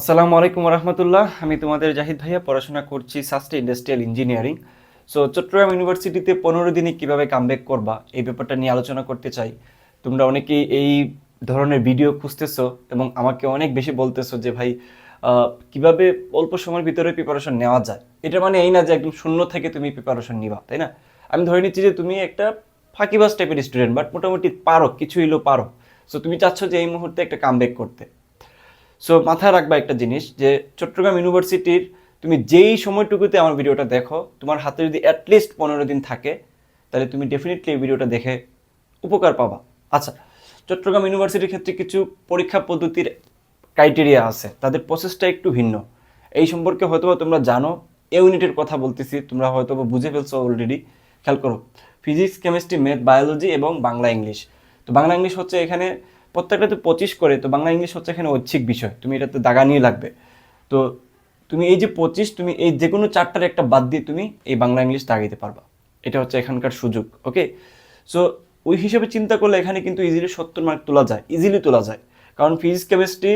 আসসালামু আলাইকুম রহমতুল্লাহ আমি তোমাদের জাহিদ ভাইয়া, পড়াশোনা করছি সাস্টে ইন্ডাস্ট্রিয়াল ইঞ্জিনিয়ারিং সো চট্টগ্রাম ইউনিভার্সিটিতে পনেরো দিনে কীভাবে কামব্যাক করবা, এই ব্যাপারটা নিয়ে আলোচনা করতে চাই। তোমরা অনেকেই এই ধরনের ভিডিও খুঁজতেছো এবং আমাকে অনেক বেশি বলতেছো যে, ভাই কীভাবে অল্প সময়ের ভিতরে প্রিপারেশন নেওয়া যায়? এটা মানে এই না যে একদম শূন্য থেকে তুমি প্রিপারেশন নিবা, তাই না? আমি ধরে নিচ্ছি যে, তুমি একটা ফাঁকিবাজ টাইপের স্টুডেন্ট বাট মোটামুটি পারো কিছু হইলেও পারো। সো তুমি চাচ্ছ যে এই মুহূর্তে একটা কামব্যাক করতে। সো মাথায় রাখবা একটা জিনিস যে চট্টগ্রাম ইউনিভার্সিটির তুমি যেই সময়টুকুতে আমার ভিডিওটা দেখো, তোমার হাতে যদি অ্যাটলিস্ট পনেরো দিন থাকে, তাহলে তুমি ডেফিনেটলি এই ভিডিওটা দেখে উপকার পাবা। আচ্ছা চট্টগ্রাম ইউনিভার্সিটির ক্ষেত্রে কিছু পরীক্ষা পদ্ধতির ক্রাইটেরিয়া আছে। তাদের প্রসেসটা একটু ভিন্ন। এই সম্পর্কে হয়তোবা তোমরা জানো, এ ইউনিটের কথা বলতেছি, তোমরা হয়তোবা বুঝে ফেলছো অলরেডি খেয়াল করো ফিজিক্স কেমিস্ট্রি ম্যাথ বায়োলজি এবং বাংলা ইংলিশ তো বাংলা ইংলিশ হচ্ছে এখানে প্রত্যেকটাতে পঁচিশ করে, তো বাংলা, ইংলিশ হচ্ছে এখানে ঐচ্ছিক বিষয়। তুমি এটাতে দাগা নিয়ে লাগবে। তো তুমি এই যে পঁচিশ, তুমি এই যে কোনো চারটার একটা বাদ দিয়ে তুমি এই বাংলা, ইংলিশ দাগাইতে পারবা। এটা হচ্ছে এখানকার সুযোগ, ওকে? সো ওই হিসেবে চিন্তা করলে এখানে কিন্তু ইজিলি সত্তর মার্ক তোলা যায় ইজিলি তোলা যায়। কারণ ফিজিক্স কেমিস্ট্রি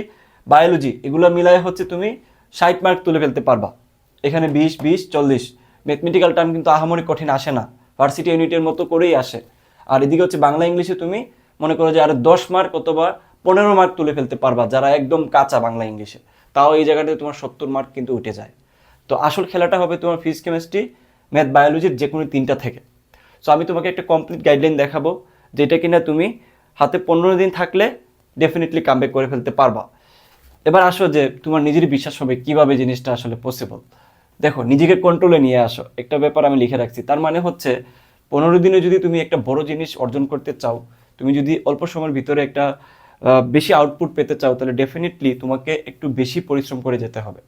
বায়োলজি এগুলো মিলায় হচ্ছে তুমি ষাট মার্ক তুলে ফেলতে পারবা। এখানে বিশ বিশ, চল্লিশ। ম্যাথমেটিক্যাল টার্ম কিন্তু আহামরি কঠিন আসে না। ভার্সিটি ইউনিটের মতো করেই আসে। আর এদিকে হচ্ছে বাংলা, ইংলিশে তুমি মনে করো যে আরও দশ মার্ক অথবা পনেরো মার্ক তুলে ফেলতে পারবা যারা একদম কাঁচা বাংলা ইংলিশে তাও এই জায়গাটাতে তোমার সত্তর মার্ক কিন্তু উঠে যায়। তো আসল খেলাটা হবে তোমার ফিজিক্স কেমিস্ট্রি ম্যাথ বায়োলজির যে কোনো তিনটা থেকে। সো আমি তোমাকে একটা কমপ্লিট গাইডলাইন দেখাবো, যেটা কিনা তুমি হাতে পনেরো দিন থাকলে ডেফিনেটলি কামব্যাক করে ফেলতে পারবা। এবার আসো যে তোমার নিজের বিশ্বাস হবে কীভাবে জিনিসটা আসলে পসিবল দেখো, নিজেকে কন্ট্রোলে নিয়ে আসো। একটা ব্যাপার আমি লিখে রাখছি। তার মানে হচ্ছে, পনেরো দিনে যদি তুমি একটা বড় জিনিস অর্জন করতে চাও তুমি যদি অল্প সময়ের ভিতরে একটা বেশি আউটপুট পেতে চাও, তাহলে ডেফিনেটলি তোমাকে একটু বেশি পরিশ্রম করে যেতে হবে।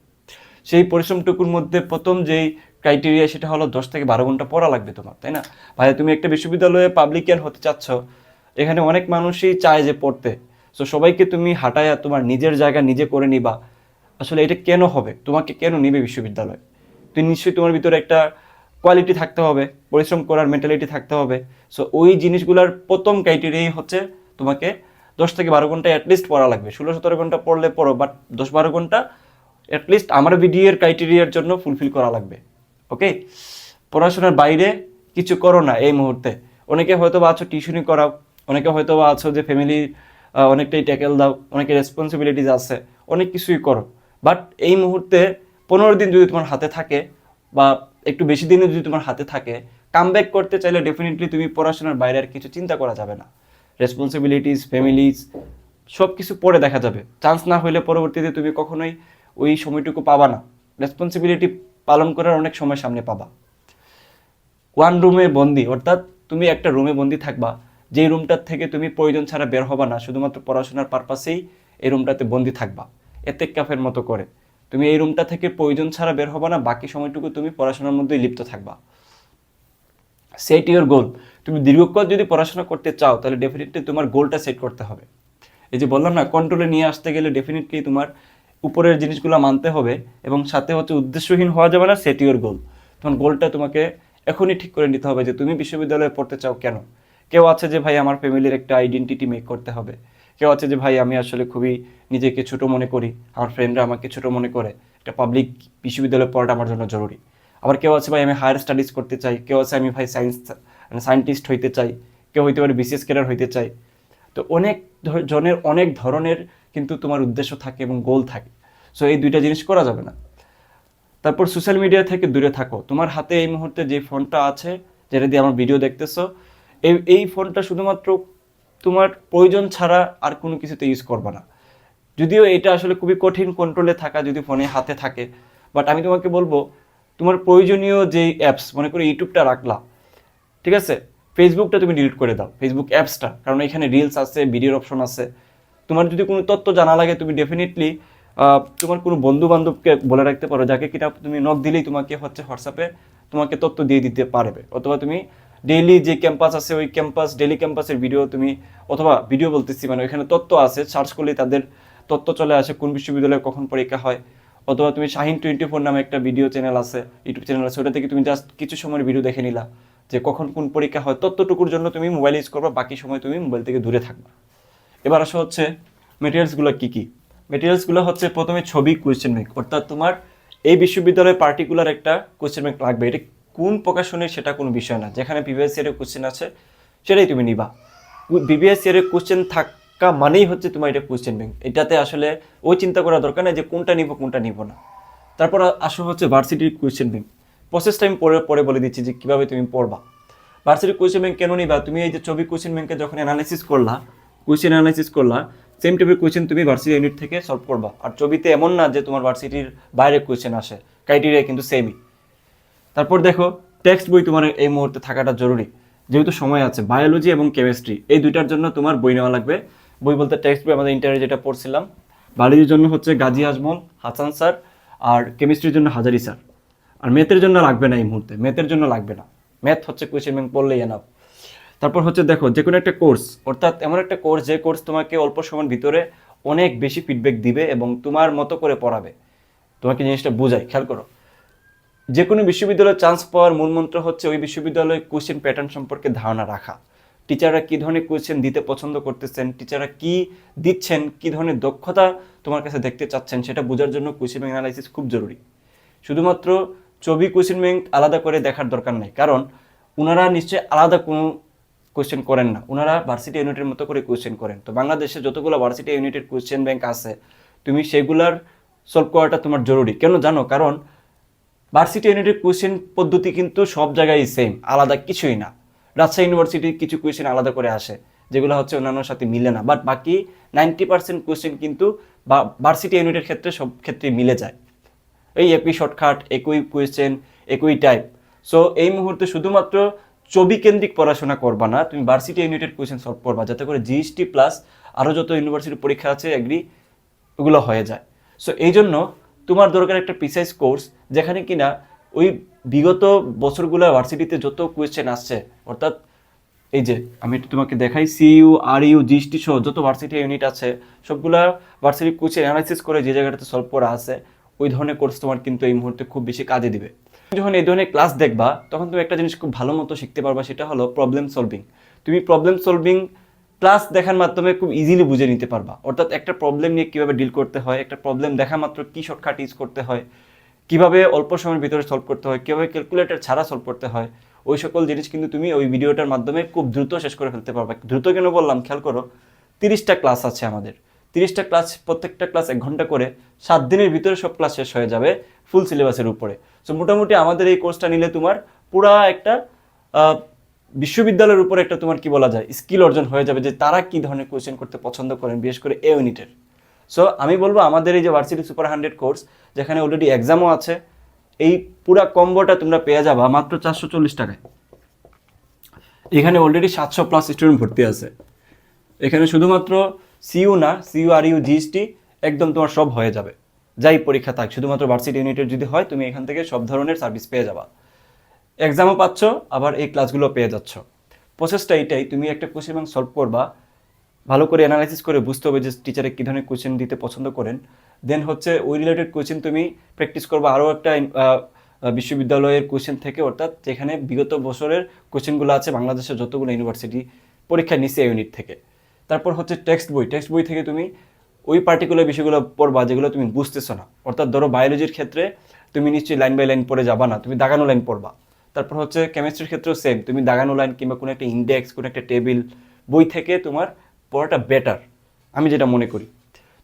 সেই পরিশ্রমটুকুর মধ্যে প্রথম যেই ক্রাইটেরিয়া সেটা হলো দশ থেকে বারো ঘণ্টা পড়া লাগবে তোমার, তাই না? ভাই তুমি একটা বিশ্ববিদ্যালয়ে পাবলিকিয়ান হতে চাচ্ছ, এখানে অনেক মানুষই চায় যে পড়তে। সো সবাইকে তুমি হাঁটায় তোমার নিজের জায়গা নিজে করে নিবা। আসলে এটা কেন হবে? তোমাকে কেন নিবে বিশ্ববিদ্যালয়? তুমি নিশ্চয়ই তোমার ভিতরে একটা কোয়ালিটি থাকতে হবে, পরিশ্রম করার মেন্টালিটি থাকতে হবে। সো ওই জিনিসগুলোর প্রথম ক্রাইটেরিয়াই হচ্ছে তোমাকে দশ থেকে বারো ঘণ্টা অ্যাটলিস্ট পড়া লাগবে। ষোলো সতেরো ঘণ্টা পড়লে পড়ো বাট দশ বারো ঘণ্টা অ্যাটলিস্ট আমার ভিডিওর ক্রাইটেরিয়ার জন্য ফুলফিল করা লাগবে। ওকে পড়াশোনার বাইরে কিছু করো না এই মুহূর্তে। অনেকে হয়তো বা আছো টিউশনি করাও, অনেকে হয়তো বা আছো যে ফ্যামিলি অনেকটাই ট্যাকেল দাও অনেকে রেসপন্সিবিলিটিস আছে, অনেক কিছুই করো। বাট এই মুহূর্তে পনেরো দিন যদি তোমার হাতে থাকে বা একটু বেশি দিনে যদি তোমার হাতে থাকে কামব্যাক করতে চাইলে ডেফিনেটলি তুমি পড়াশোনার বাইরে আর কিছু চিন্তা করা যাবে না। রেসপন্সিবিলিটিস ফ্যামিলিজ সব কিছু পরে দেখা যাবে। চান্স না হলে পরবর্তীতে তুমি কখনোই ওই সময়টুকু পাবা না। রেসপন্সিবিলিটি পালন করার অনেক সময় সামনে পাবা। ওয়ান রুমে বন্দি, অর্থাৎ তুমি একটা রুমে বন্দি থাকবা। যেই রুমটার থেকে তুমি প্রয়োজন ছাড়া বের হবা না, শুধুমাত্র পড়াশোনার পারপাসেই এই রুমটাতে বন্দি থাকবা। এতে ক্যাফের মতো করে। তুমি এই রুমটা থেকে প্রয়োজন ছাড়া বের হবা না, বাকি সময়টুকু তুমি পড়াশোনার মধ্যেই লিপ্ত থাকবা। সেট ইউর গোল তুমি দীর্ঘকাল যদি পড়াশোনা করতে চাও, তাহলে ডেফিনেটলি তোমার গোলটা সেট করতে হবে। এই যে বললাম না কন্ট্রোলে নিয়ে আসতে গেলে ডেফিনেটলি তোমার উপরের জিনিসগুলো মানতে হবে এবং সাথে হচ্ছে উদ্দেশ্যহীন হওয়া যাবে না সেট ইউর গোল তোমার গোলটা তোমাকে এখনই ঠিক করে নিতে হবে যে তুমি বিশ্ববিদ্যালয়ে পড়তে চাও কেন? কেউ আছে যে, ভাই, আমার ফ্যামিলির একটা আইডেন্টিটি মেক করতে হবে। কেউ আছে যে, ভাই, আমি আসলে খুবই নিজেকে ছোট মনে করি। আমার ফ্রেন্ডরা আমাকে ছোট মনে করে। একটা পাবলিক বিশ্ববিদ্যালয়ে পড়াটা আমার জন্য জরুরি। আবার কেউ আছে, ভাই, আমি হায়ার স্টাডিজ করতে চাই। কেউ আছে, আমি ভাই সায়েন্স সায়েন্টিস্ট হইতে চাই। কেউ হইতে পারে বিসিএস ক্যাডার হইতে চাই। তো অনেক জনের অনেক ধরনের কিন্তু তোমার উদ্দেশ্য থাকে এবং গোল থাকে। সো এই দুইটা জিনিস করা যাবে না। তারপর সোশ্যাল মিডিয়া থেকে দূরে থাকো। তোমার হাতে এই মুহূর্তে যে ফোনটা আছে, যেটা দিয়ে আমার ভিডিও দেখতেছো, এই এই ফোনটা শুধুমাত্র তোমার প্রয়োজন ছাড়া আর কোনো কিছুতে ইউজ করবে না। যদিও এটা আসলে খুবই কঠিন কন্ট্রোলে থাকা, যদি ফোনে হাতে থাকে। বাট আমি তোমাকে বলব, তোমার প্রয়োজনীয় যেই অ্যাপস মনে করো ইউটিউবটা রাখলা, ঠিক আছে? ফেসবুকটা তুমি ডিলিট করে দাও ফেসবুক অ্যাপসটা কারণ এখানে রিলস আছে ভিডিওর অপশন আছে। তোমার যদি কোনো তথ্য জানা লাগে, তুমি ডেফিনেটলি তোমার কোনো বন্ধু বান্ধবকে বলে রাখতে পারো, যাকে কিনা তুমি নক দিলেই তোমাকে হচ্ছে হোয়াটসঅ্যাপে তোমাকে তথ্য দিয়ে দিতে পারবে। অথবা তুমি ডেইলি যে ক্যাম্পাস আছে, ওই ক্যাম্পাস ডেইলি ক্যাম্পাসের ভিডিও তুমি অথবা ভিডিও বলতেছি মানে ওইখানে তত্ত্ব আছে সার্চ করলে তাদের তত্ত্ব চলে আসে, কোন বিশ্ববিদ্যালয়ে কখন পরীক্ষা হয়। অথবা তুমি শাহিন টোয়েন্টি ফোর নামে একটা ভিডিও চ্যানেল আছে ইউটিউব চ্যানেল আছে, ওটা থেকে তুমি জাস্ট কিছু সময়ের ভিডিও দেখে নিলা, যে কখন কোন পরীক্ষা হয়। তথ্যটুকুর জন্য তুমি মোবাইল ইউজ করবা, বাকি সময় তুমি মোবাইল থেকে দূরে থাকবা। এবার আসা হচ্ছে মেটেরিয়ালসগুলো কী কী? মেটেরিয়ালসগুলো হচ্ছে প্রথমে ছবি কোয়েশ্চেন ব্যাংক অর্থাৎ তোমার এই বিশ্ববিদ্যালয়ে পার্টিকুলার একটা কোয়েশ্চেন ব্যাংক লাগবে। এটা কোন প্রকাশনের সেটা কোনো বিষয় না। যেখানে প্রিভিয়াস ইয়ারের কোশ্চেন আছে, সেটাই তুমি নিবা। প্রিভিয়াস ইয়ারের কোশ্চেন থাকা মানেই হচ্ছে তোমার এটা কোয়েশ্চেন ব্যাংক এটাতে আসলে ওই চিন্তা করা দরকার নেই যে কোনটা নিব কোনটা নিব না। তারপর আসো হচ্ছে ভার্সিটির কোয়েশ্চেন ব্যাংক প্রসেসটা আমি পরে পরে বলে দিচ্ছি যে কীভাবে তুমি পড়বা। ভার্সিটির কোয়েশ্চেন ব্যাংক কেন নিবা? তুমি এই যে ছবি কোয়েশ্চেন ব্যাংকে যখন অ্যানালাইসিস করলা কোয়েশ্চেন অ্যানালাইসিস করলা সেম টাইপের কোয়েশ্চেন তুমি ভার্সিটি ইউনিট থেকে সলভ করবা। আর ছবিতে এমন না যে তোমার ভার্সিটির বাইরে কোয়েশ্চেন আসে। ক্রাইটেরিয়া কিন্তু সেমই তারপর দেখো টেক্সট বই তোমার এই মুহূর্তে থাকাটা জরুরি। যেহেতু সময় আছে বায়োলজি এবং কেমিস্ট্রি এই দুইটার জন্য তোমার বই নেওয়া লাগবে। বই বলতে টেক্সট বই, আমাদের ইন্টারে যেটা পড়ছিলাম। বায়োলজির জন্য হচ্ছে গাজী আজমল, হাসান স্যার, আর কেমিস্ট্রির জন্য হাজারি স্যার। আর ম্যাথের জন্য লাগবে না এই মুহূর্তে ম্যাথের জন্য লাগবে না। ম্যাথ হচ্ছে কোয়েশ্চেন ব্যাংক পড়লেই এনাফ তারপর হচ্ছে দেখো, যে কোনো একটা কোর্স অর্থাৎ এমন একটা কোর্স যে কোর্স তোমাকে অল্প সময়ের ভিতরে অনেক বেশি ফিডব্যাক দিবে এবং তোমার মতো করে পড়াবে। তোমাকে জিনিসটা বোঝায়, খেয়াল করো। যে কোনো বিশ্ববিদ্যালয়ে চান্স পাওয়ার মূলমন্ত্র হচ্ছে ওই বিশ্ববিদ্যালয়ে কোশ্চেন প্যাটার্ন সম্পর্কে ধারণা রাখা। টিচাররা কী ধরনের কোশ্চেন দিতে পছন্দ করতেছেন? টিচাররা কি দিচ্ছেন? কী ধরনের দক্ষতা তোমার কাছে দেখতে চাচ্ছেন? সেটা বোঝার জন্য কোশ্চেন অ্যানালাইসিস খুব জরুরি। শুধুমাত্র ছবি কোশ্চেন ব্যাংক আলাদা করে দেখার দরকার নেই। কারণ ওনারা নিশ্চয়ই আলাদা কোনো কোশ্চেন করেন না। ওনারা ভার্সিটি ইউনিটের মতো করে কোশ্চেন করেন। তো বাংলাদেশে যতগুলো ভার্সিটি ইউনিটের কোশ্চেন ব্যাংক আছে, তুমি সেগুলার সলভ করাটা তোমার জরুরি। কেন? জানো? কারণ ভার্সিটি ইউনিটের কোয়েশ্চেন পদ্ধতি কিন্তু সব জায়গায় সেম আলাদা কিছুই না। রাজশাহী ইউনিভার্সিটির কিছু কোয়েশ্চেন আলাদা করে আসে, যেগুলো হচ্ছে অন্যান্য সাথে মিলে না। বাট বাকি নাইনটি পার্সেন্ট কোয়েশ্চেন কিন্তু ভার্সিটি ইউনিটের ক্ষেত্রে সব ক্ষেত্রে মিলে যায়। এই একই শর্টকাট একই কোয়েশ্চেন একই টাইপ সো এই মুহূর্তে শুধুমাত্র ছবি কেন্দ্রিক পড়াশোনা করবা না, তুমি ভার্সিটি ইউনিটের কোয়েশ্চেন সলভ করবা, যাতে করে জিএসটি প্লাস আরও যত ইউনিভার্সিটির পরীক্ষা আছে এগ্রি ওগুলো হয়ে যায়। সো এই জন্য তোমার দরকার একটা প্রিসাইজ কোর্স যেখানে কিনা ওই বিগত বছরগুলো ভার্সিটিতে যত কোয়েশ্চেন আসছে, অর্থাৎ এই যে আমি একটু তোমাকে দেখাই সিইউ আর ইউ জিএসটি সহ যত ভার্সিটি ইউনিট আছে, সবগুলা ভার্সিটি কোয়েশ্চেন অ্যানালাইসিস করে যে জায়গাটাতে সলভ করা আছে, ওই ধরনের কোর্স তোমার কিন্তু এই মুহূর্তে খুব বেশি কাজে দিবে। যখন এই ধরনের ক্লাস দেখবা, তখন তুমি একটা জিনিস খুব ভালো মতো শিখতে পারবা, সেটা হলো প্রবলেম সলভিং তুমি প্রবলেম সলভিং ক্লাস দেখার মাধ্যমে খুব ইজিলি বুঝে নিতে পারবা। অর্থাৎ একটা প্রবলেম নিয়ে কীভাবে ডিল করতে হয়, একটা প্রবলেম দেখা মাত্র কী শর্টকাট ইউজ করতে হয়, কীভাবে অল্প সময়ের ভিতরে সলভ করতে হয়, কীভাবে ক্যালকুলেটার ছাড়া সলভ করতে হয়, ওই সকল জিনিস কিন্তু তুমি ওই ভিডিওটার মাধ্যমে খুব দ্রুত শেষ করে ফেলতে পারবা। দ্রুত কেন বললাম? খেয়াল করো, তিরিশটা ক্লাস আছে আমাদের। তিরিশটা ক্লাস প্রত্যেকটা ক্লাস এক ঘণ্টা করে সাত দিনের ভিতরে সব ক্লাস শেষ হয়ে যাবে ফুল সিলেবাসের উপরে। সো মোটামুটি আমাদের এই কোর্সটা নিলে তোমার পুরা একটা বিশ্ববিদ্যালয়ের উপর একটা তোমার কি বলা যায় স্কিল অর্জন হয়ে যাবে যে তারা কি ধরনের কোয়েশ্চেন করতে পছন্দ করেন, বিশেষ করে এ ইউনিটের সো আমি বলব আমাদের এই যে ভার্সিটি সুপার হান্ড্রেড কোর্স যেখানে অলরেডি এক্সামও আছে, এই পুরা কম্বোটা তোমরা পেয়ে যাবা মাত্র চারশো চল্লিশ টাকায়। এখানে অলরেডি সাতশো প্লাস স্টুডেন্ট ভর্তি আছে। এখানে শুধুমাত্র সিইউ না সিইউ আর ইউ জিএসটি একদম তোমার সব হয়ে যাবে। যাই পরীক্ষা থাক, শুধুমাত্র ভার্সিটি ইউনিটের যদি হয়, তুমি এখান থেকে সব ধরনের সার্ভিস পেয়ে যাবা। এক্সামও পাচ্ছ, আবার এই ক্লাসগুলো পেয়ে যাচ্ছ। প্রসেসটা এইটাই, তুমি একটা কোশ্চেন ব্যাংক সলভ করবা, ভালো করে অ্যানালাইসিস করে বুঝতে হবে যে টিচারে কী ধরনের কোশ্চেন দিতে পছন্দ করেন। দেন হচ্ছে ওই রিলেটেড কোশ্চেন তুমি প্র্যাকটিস করবা আরও একটা বিশ্ববিদ্যালয়ের কোশ্চেন থেকে, অর্থাৎ যেখানে বিগত বছরের কোশ্চেনগুলো আছে, বাংলাদেশের যতগুলো ইউনিভার্সিটি পরীক্ষায় নিচ্ছে ইউনিট থেকে। তারপর হচ্ছে টেক্সট বই টেক্সট বই থেকে তুমি ওই পার্টিকুলার বিষয়গুলো পড়বা যেগুলো তুমি বুঝতেছো না। অর্থাৎ ধরো বায়োলজির ক্ষেত্রে তুমি নিশ্চয়ই লাইন বাই লাইন পড়ে যাবা না, তুমি দাগানো লাইন পড়বা। তারপর হচ্ছে কেমিস্ট্রির ক্ষেত্রেও সেম তুমি দাগানো লাইন কিংবা কোনো একটা ইন্ডেক্স কোনো একটা টেবিল বই থেকে তোমার পড়াটা বেটার আমি যেটা মনে করি।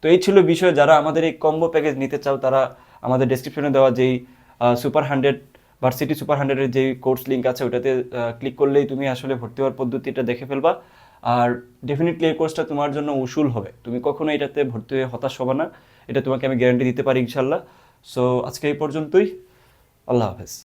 তো এই ছিল বিষয়, যারা আমাদের এই কম্বো প্যাকেজ নিতে চাও, তারা আমাদের ডেসক্রিপশনে দেওয়া যেই সুপার হান্ড্রেড ভার্সিটি সুপার হান্ড্রেডের যেই কোর্স লিঙ্ক আছে, ওটাতে ক্লিক করলেই তুমি আসলে ভর্তি হওয়ার পদ্ধতিটা দেখে ফেলবা। আর ডেফিনেটলি এই কোর্সটা তোমার জন্য উসুল হবে। তুমি কখনো এটাতে ভর্তি হয়ে হতাশ হবে না। এটা তোমাকে আমি গ্যারান্টি দিতে পারি ইনশাল্লাহ। সো আজকে এই পর্যন্তই। আল্লাহ হাফেজ।